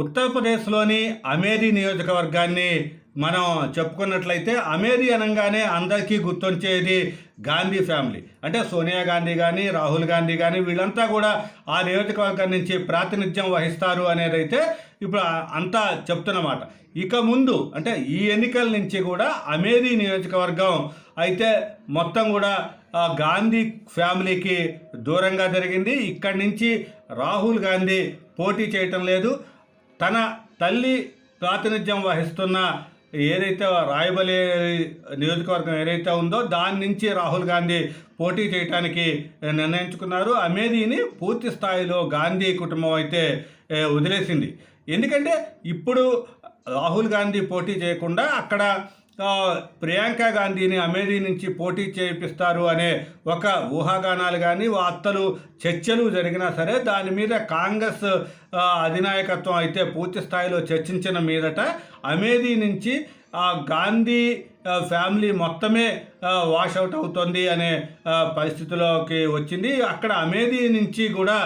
ఉత్తరప్రదేశ్లోని అమేరీ నియోజకవర్గాన్ని మనం చెప్పుకున్నట్లయితే అమేరీ అనగానే అందరికీ గుర్తొచ్చేది గాంధీ ఫ్యామిలీ. అంటే సోనియా గాంధీ కానీ రాహుల్ గాంధీ కానీ వీళ్ళంతా కూడా ఆ నియోజకవర్గం నుంచి ప్రాతినిధ్యం వహిస్తారు అనేది అయితే ఇప్పుడు అంతా చెప్తున్నమాట. ఇక ముందు అంటే ఈ ఎన్నికల నుంచి కూడా అమేరీ నియోజకవర్గం అయితే మొత్తం కూడా గాంధీ ఫ్యామిలీకి దూరంగా జరిగింది. ఇక్కడి నుంచి రాహుల్ గాంధీ పోటీ చేయటం లేదు. తన తల్లి ప్రాతినిధ్యం వహిస్తున్న ఏదైతే రాయబలి నియోజకవర్గం ఏదైతే ఉందో దాని నుంచి రాహుల్ గాంధీ పోటీ చేయడానికి నిర్ణయించుకున్నారు. అమేధీని పూర్తి స్థాయిలో గాంధీ కుటుంబం అయితే వదిలేసింది. ఎందుకంటే ఇప్పుడు రాహుల్ గాంధీ పోటీ చేయకుండా అక్కడ ప్రియాంక గాంధీని అమేధీ నుంచి పోటీ చేపిస్తారు అనే ఒక ఊహాగానాలు కానీ వార్తలు చర్చలు జరిగినా సరే దాని మీద కాంగ్రెస్ అధినాయకత్వం అయితే పూర్తి స్థాయిలో చర్చించిన మీదట అమేధీ నుంచి ఆ గాంధీ ఫ్యామిలీ మొత్తమే వాష్ అవుట్ అవుతుంది అనే పరిస్థితిలోకి వచ్చింది. అక్కడ అమేధీ నుంచి కూడా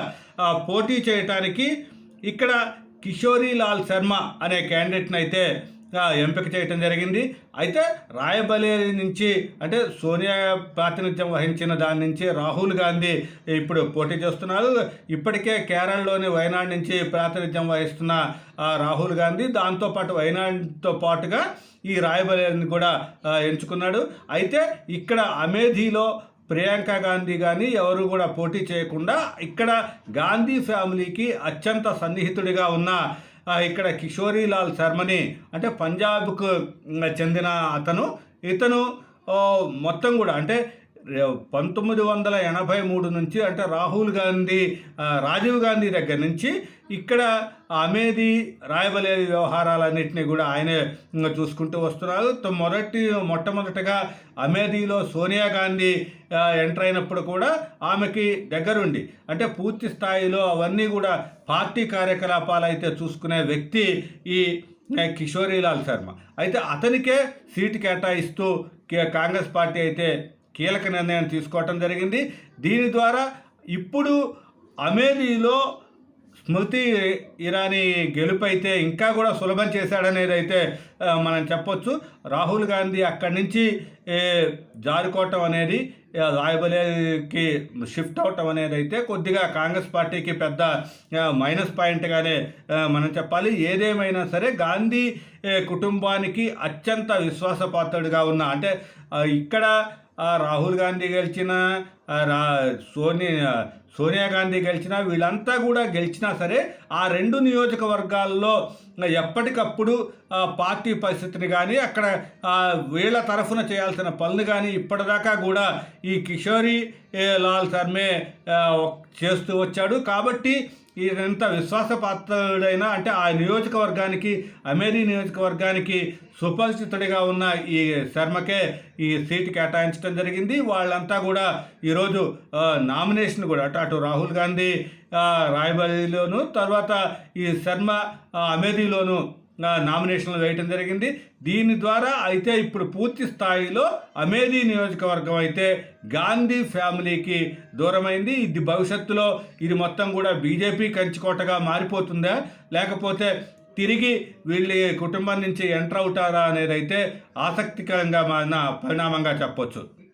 పోటీ చేయటానికి ఇక్కడ కిషోరీ లాల్ శర్మ అనే క్యాండిడేట్ని అయితే ఎంపిక చేయటం జరిగింది. అయితే రాయబరేలీ నుంచి అంటే సోనియా ప్రాతినిధ్యం వహించిన దాని నుంచి రాహుల్ గాంధీ ఇప్పుడు పోటీ చేస్తున్నారు. ఇప్పటికే కేరళలోని వయనాడ్ నుంచి ప్రాతినిధ్యం వహిస్తున్న రాహుల్ గాంధీ దాంతోపాటు వయనాడ్తో పాటుగా ఈ రాయబలిని కూడా ఎంచుకున్నాడు. అయితే ఇక్కడ అమేధీలో ప్రియాంక గాంధీ కానీ ఎవరు కూడా పోటీ చేయకుండా ఇక్కడ గాంధీ ఫ్యామిలీకి అత్యంత సన్నిహితుడిగా ఉన్న ఇక్కడ కిషోరీలాల్ శర్మని అంటే పంజాబ్కు చెందిన అతను. ఇతను మొత్తం కూడా అంటే పంతొమ్మిది వందల ఎనభై మూడు నుంచి అంటే రాహుల్ గాంధీ రాజీవ్ గాంధీ దగ్గర నుంచి ఇక్కడ అమేధీ రాయబరేలీ వ్యవహారాలన్నింటినీ కూడా ఆయనే చూసుకుంటూ వస్తున్నారు. మొదటి మొట్టమొదటగా అమేధీలో సోనియా గాంధీ ఎంటర్ అయినప్పుడు కూడా ఆమెకి దగ్గరుండి. అంటే పూర్తి స్థాయిలో అవన్నీ కూడా పార్టీ కార్యకలాపాలు అయితే చూసుకునే వ్యక్తి ఈ కిషోరీలాల్ శర్మ. అయితే అతనికే సీటు కేటాయిస్తూ కే- కాంగ్రెస్ పార్టీ అయితే కీలక నిర్ణయం తీసుకోవటం జరిగింది. దీని ద్వారా ఇప్పుడు అమేధీలో స్మృతి ఇరానీ గెలుపు అయితే ఇంకా కూడా సులభం చేశాడనేది అయితే మనం చెప్పొచ్చు. రాహుల్ గాంధీ అక్కడి నుంచి జారుకోవటం అనేది ఆ, షిఫ్ట్ అవటం అనేది అయితే కొద్దిగా కాంగ్రెస్ పార్టీకి పెద్ద మైనస్ పాయింట్గానే మనం చెప్పాలి. ఏదేమైనా సరే గాంధీ కుటుంబానికి అత్యంత విశ్వాసపాత్రుడిగా ఉన్న అంటే ఇక్కడ రాహుల్ గాంధీ గెలిచినా సోనియా సోనియా గాంధీ గెలిచినా వీళ్ళంతా కూడా గెలిచినా సరే ఆ రెండు నియోజకవర్గాల్లో ఎప్పటికప్పుడు పార్టీ పరిస్థితిని కానీ అక్కడ వీళ్ళ తరఫున చేయాల్సిన పనులు కానీ ఇప్పటిదాకా కూడా ఈ కిషోరి లాల్ శర్మే చేస్తూ వచ్చాడు. కాబట్టి ఈయనంత విశ్వాసపాత్రుడైన అంటే ఆ నియోజకవర్గానికి అమేరీ నియోజకవర్గానికి సుపరిచితుడిగా ఉన్న ఈ శర్మకే ఈ సీటు కేటాయించడం జరిగింది. వాళ్ళంతా కూడా ఈరోజు ఈరోజు నామినేషన్ కూడా అటు అటు రాహుల్ గాంధీ ఆ, రాయబరేలీలోను తర్వాత ఈ శర్మ ఆ, అమేథీలోను నామినేషన్లు వేయటం జరిగింది. దీని ద్వారా అయితే ఇప్పుడు పూర్తి స్థాయిలో అమేధీ నియోజకవర్గం అయితే గాంధీ ఫ్యామిలీకి దూరమైంది. ఇది భవిష్యత్తులో ఇది మొత్తం కూడా బీజేపీ కంచుకోటగా మారిపోతుందా? లేకపోతే తిరిగి వీళ్ళ కుటుంబం నుంచి ఎంటర్ అవుతారా అనేది అయితే ఆసక్తికరంగా మారిన పరిణామంగా చెప్పొచ్చు.